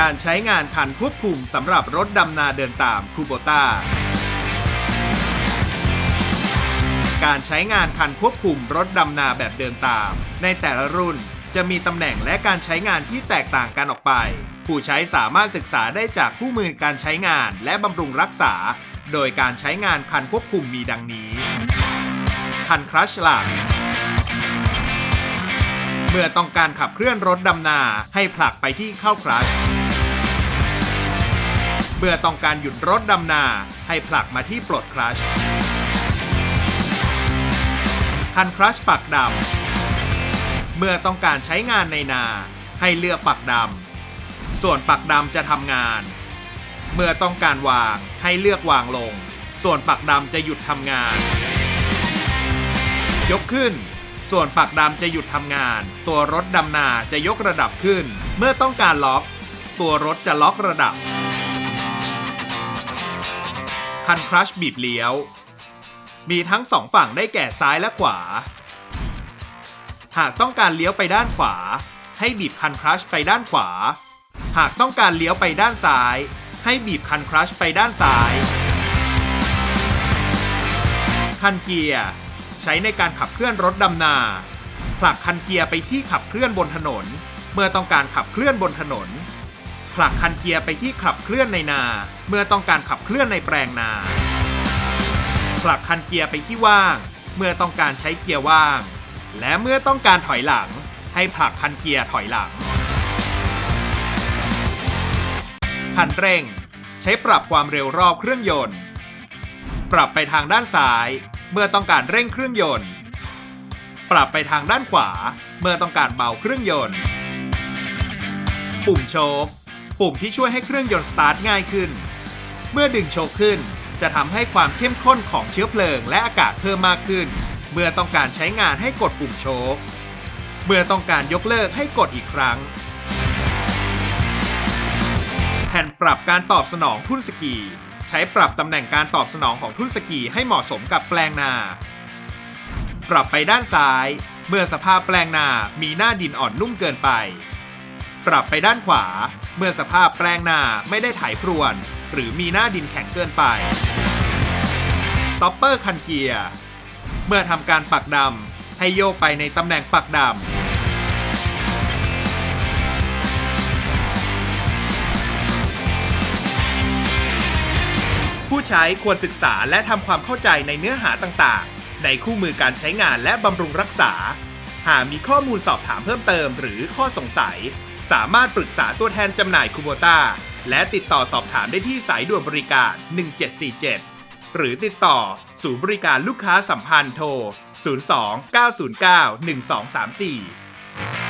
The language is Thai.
การใช้งานคันควบคุมสำหรับรถดำนาเดินตามคูโบต้าการใช้งานคันควบคุมรถดำนาแบบเดินตาม ในแต่ละรุ่นจะมีตำแหน่งและการใช้งานที่แตกต่างกันออกไป ผู้ใช้สามารถศึกษาได้จากคู่มือการใช้งานและบำรุงรักษา โดยการใช้งานคันควบคุมมีดังนี้ คันคลัชหลักเมื่อต้องการขับเคลื่อนรถดำนาให้ผลักไปที่เข้าคลัช เมื่อต้องการหยุดรถดำนาให้ผลักมาที่ปลดคลัชคันคลัชปักดำเมื่อต้องการใช้งานในนา ให้เลือกปักดำส่วนปักดำจะทำงาน เมื่อต้องการวางให้เลือกวางลง ส่วนปักดำจะหยุดทำงาน ยกขึ้น ส่วนปักดำจะหยุดทำงาน ตัวรถดำนาจะยกระดับขึ้น เมื่อต้องการล็อก ตัวรถจะล็อกระดับ คันคลัชบีบเลี้ยว มีทั้งสองฝั่งได้แก่ซ้ายและขวา หากต้องการเลี้ยวไปด้านขวา ให้บีบคันคลัชไปด้านขวา หากต้องการเลี้ยวไปด้านซ้าย ให้บีบคันคลัชไปด้านซ้าย คันเกียร์ใช้ในการขับเคลื่อนรถดำนา ผลักคันเกียร์ไปที่ขับเคลื่อนบนถนน เมื่อต้องการขับเคลื่อนบนถนน ผลักคันเกียร์ไปที่ขับเคลื่อนในนา เมื่อต้องการขับเคลื่อนในแปลงนา ผลักคันเกียร์ไปที่ว่าง เมื่อต้องการใช้เกียร์ว่าง และเมื่อต้องการถอยหลัง ให้ผลักคันเกียร์ถอยหลัง คันเร่ง ใช้ปรับความเร็วรอบเครื่องยนต์ ปรับไปทางด้านซ้าย เมื่อต้องการเร่งเครื่องยนต์ ปรับไปทางด้านขวา เมื่อต้องการเบาเครื่องยนต์ ปุ่มโชค ปุ่มที่ช่วยให้เครื่องยนต์สตาร์ทง่ายขึ้น เมื่อดึงโชคขึ้น จะทำให้ความเข้มข้นของเชื้อเพลิงและอากาศเพิ่มมากขึ้น เมื่อต้องการใช้งานให้กดปุ่มโชคเมื่อต้องการยกเลิกให้กดอีกครั้ง แผ่นปรับการตอบสนองทุ่นสกี ใช้ปรับตำแหน่งการตอบสนองของทุ่นสกีให้เหมาะสมกับแปลงนา ปรับไปด้านซ้าย เมื่อสภาพแปลงนามีหน้าดินอ่อนนุ่มเกินไป ปรับไปด้านขวา เมื่อสภาพแปลงนาไม่ได้ไถพรวน หรือมีหน้าดินแข็งเกินไปต็อปเปอร์คันเกียร์เมื่อทำการปักดำให้โยกไปในตำแหน่งปักดำผู้ใช้ควรศึกษาและทำความเข้าใจในเนื้อหาต่างๆ ในคู่มือการใช้งานและบำรุงรักษา หากมีข้อมูลสอบถามเพิ่มเติมหรือข้อสงสัย สามารถปรึกษาตัวแทนจำหน่ายคูโบต้าและติดต่อสอบถามได้ที่สายด่วนบริการ 1747 หรือติดต่อศูนย์บริการลูกค้าสัมพันธ์โทร 02 909 1234